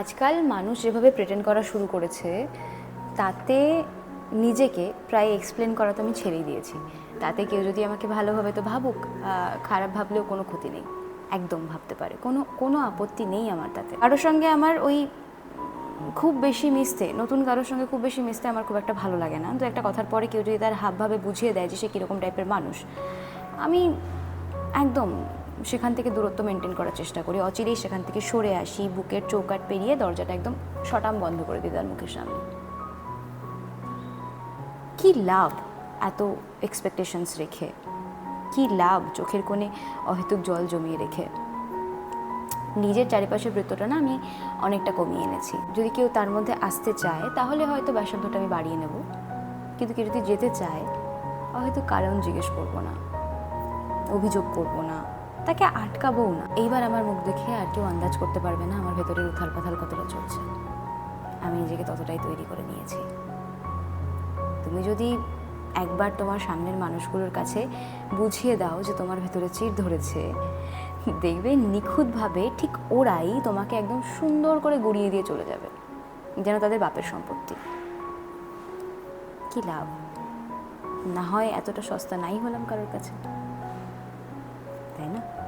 আজকাল মানুষ যেভাবে প্রেটেন্ড করা শুরু করেছে, তাতে নিজেকে প্রায় এক্সপ্লেন করা তো আমি ছেড়েই দিয়েছি। তাতে কেউ যদি আমাকে ভালোভাবে তো ভাবুক খারাপ ভাবলেও কোনো ক্ষতি নেই। একদম ভাবতে পারে। কোনো কোনো আপত্তি নেই আমার তাতে। কারোর সঙ্গে আমার ওই খুব বেশি মিশতে, নতুন কারোর সঙ্গে খুব বেশি মিশতে আমার খুব একটা ভালো লাগে না। তো একটা কথার পরে কেউ যদি তার হাবভাবে বুঝিয়ে দেয় যে সে কীরকম টাইপের মানুষ, আমি একদম সেখান থেকে দূরত্ব মেনটেন করার চেষ্টা করি। অচিরেই সেখান থেকে সরে আসি, বুকের চৌকাট পেরিয়ে দরজাটা একদম শটাম বন্ধ করে দিই তার মুখের সামনে। কি লাভ এত এক্সপেকটেশনস রেখে? কি লাভ চোখের কোণে অহেতুক জল জমিয়ে রেখে? নিজের চারিপাশের বৃত্তটা না আমি অনেকটা কমিয়ে এনেছি। যদি কেউ তার মধ্যে আসতে চায়, তাহলে হয়তো ব্যাসার্ধটা আমি বাড়িয়ে নেব। কিন্তু কেউ যদি যেতে চায় হয়তো কারণ জিজ্ঞেস করব না, অভিযোগ করব না। তাকে আটকাবও না। এইবার আমার মুখ দেখে আর কেউ আন্দাজ করতে পারবে না আমার ভেতরের উথাল পাথাল কতটা চলছে। আমি নিজেকে ততটাই তৈরি করে নিয়েছি। তুমি যদি একবার তোমার সামনের মানুষগুলোর কাছে বুঝিয়ে দাও যে তোমার ভেতরে চির ধরেছে, দেখবে নিখুঁতভাবে ঠিক ওরাই তোমাকে একদম সুন্দর করে গুড়িয়ে দিয়ে চলে যাবে, যেন তাদের বাপের সম্পত্তি। কি লাভ? না হয় এতটা সস্তা নাই হলাম কারোর কাছে। Atena.